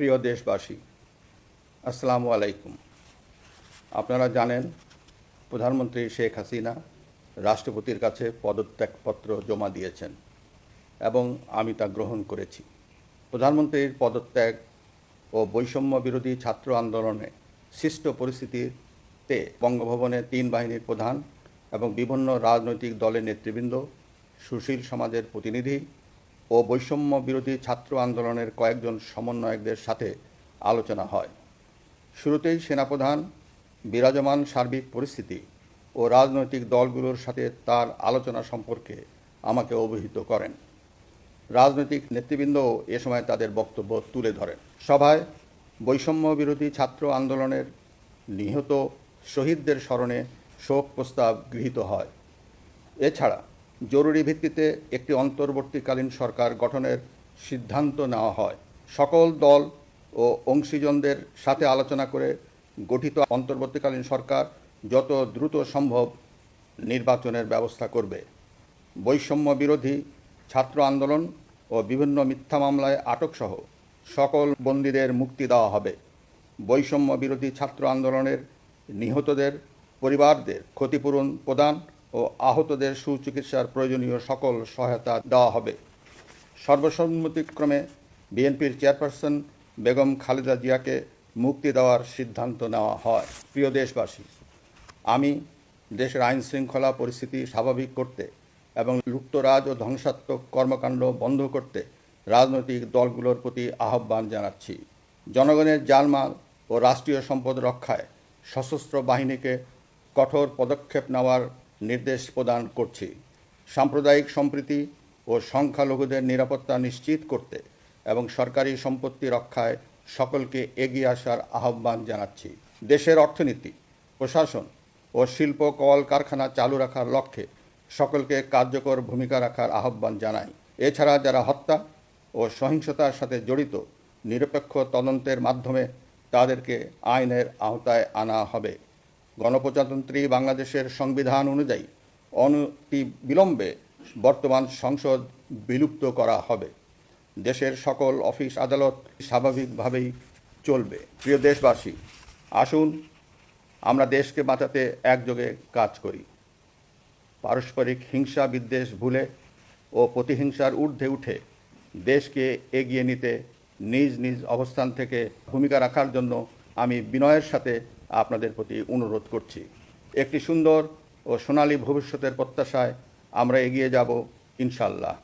প্রিয় দেশবাসী, আসসালামু আলাইকুম। আপনারা জানেন, প্রধানমন্ত্রী শেখ হাসিনা রাষ্ট্রপতির কাছে পদত্যাগপত্র জমা দিয়েছেন এবং আমি তা গ্রহণ করেছি। প্রধানমন্ত্রীর পদত্যাগ ও বৈষম্য বিরোধী ছাত্র আন্দোলনে সৃষ্ট পরিস্থিতিতে বঙ্গভবনে তিন বাহিনীর প্রধান এবং বিভিন্ন রাজনৈতিক দলের নেতৃবৃন্দ, সুশীল সমাজের প্রতিনিধি ও বৈষম্য বিরোধী ছাত্র আন্দোলনের কয়েকজন সমন্বয়কদের সাথে আলোচনা হয়। শুরুতেই সেনাপ্রধান, বিরাজমান সার্বিক পরিস্থিতি ও রাজনৈতিক দলগুলোর সাথে তার আলোচনা সম্পর্কে আমাকে অবহিত করেন। রাজনৈতিক নেতৃবৃন্দও এ সময় তাদের বক্তব্য তুলে ধরেন। সভায় বৈষম্য বিরোধী ছাত্র আন্দোলনের নিহত শহীদদের স্মরণে শোক প্রস্তাব গৃহীত হয়। এছাড়া জরুরি ভিত্তিতে একটি অন্তর্বর্তীকালীন সরকার গঠনের সিদ্ধান্ত নেওয়া হয়। সকল দল ও অংশীজনদের সাথে আলোচনা করে গঠিত অন্তর্বর্তীকালীন সরকার যত দ্রুত সম্ভব নির্বাচনের ব্যবস্থা করবে। বৈষম্য বিরোধী ছাত্র আন্দোলন ও বিভিন্ন মিথ্যা মামলায় আটকসহ সকল বন্দীদের মুক্তি দেওয়া হবে। বৈষম্য বিরোধী ছাত্র আন্দোলনের নিহতদের, পরিবারদের ক্ষতিপূরণ প্রদান ও আহতদের সুচিকিৎসার প্রয়োজনীয় সকল সহায়তা দেওয়া হবে। সর্বসম্মতিক্রমে বিএনপির চেয়ারপারসন বেগম খালেদা জিয়াকে মুক্তি দেওয়ার সিদ্ধান্ত নেওয়া হয়। প্রিয় দেশবাসী, আমি দেশের আইন শৃঙ্খলা পরিস্থিতি স্বাভাবিক করতে এবং লুপ্তরাজ ও ধ্বংসাত্মক কর্মকাণ্ড বন্ধ করতে রাজনৈতিক দলগুলোর প্রতি আহ্বান জানাচ্ছি। জনগণের জালমাল ও রাষ্ট্রীয় সম্পদ রক্ষায় সশস্ত্র বাহিনীকে কঠোর পদক্ষেপ নেওয়ার নির্দেশ প্রদান করছি। সাম্প্রদায়িক সম্প্রীতি ও সংখ্যালঘুদের নিরাপত্তা নিশ্চিত করতে এবং সরকারি সম্পত্তি রক্ষায় সকলকে এগিয়ে আসার আহ্বান জানাচ্ছি। দেশের অর্থনীতি, প্রশাসন ও শিল্প কল কারখানা চালু রাখার লক্ষ্যে সকলকে কার্যকর ভূমিকা রাখার আহ্বান জানাই। এছাড়া যারা হত্যা ও সহিংসতার সাথে জড়িত, নিরপেক্ষ তদন্তের মাধ্যমে তাদেরকে আইনের আওতায় আনা হবে। গণপ্রজাতন্ত্রী বাংলাদেশের সংবিধান অনুযায়ী অনতি বিলম্বে বর্তমান সংসদ বিলুপ্ত করা হবে। দেশের সকল অফিস আদালত স্বাভাবিকভাবেই চলবে। প্রিয় দেশবাসী, আসুন আমরা দেশকে বাঁচাতে একযোগে কাজ করি। পারস্পরিক হিংসা বিদ্বেষ ভুলে ও প্রতিহিংসার ঊর্ধ্বে উঠে দেশকে এগিয়ে নিতে নিজ নিজ অবস্থান থেকে ভূমিকা রাখার জন্য আমি বিনয়ের সাথে আপনাদের প্রতি অনুরোধ করছি। একটি সুন্দর ও সোনালী ভবিষ্যতের প্রত্যাশায় আমরা এগিয়ে যাব ইনশাল্লাহ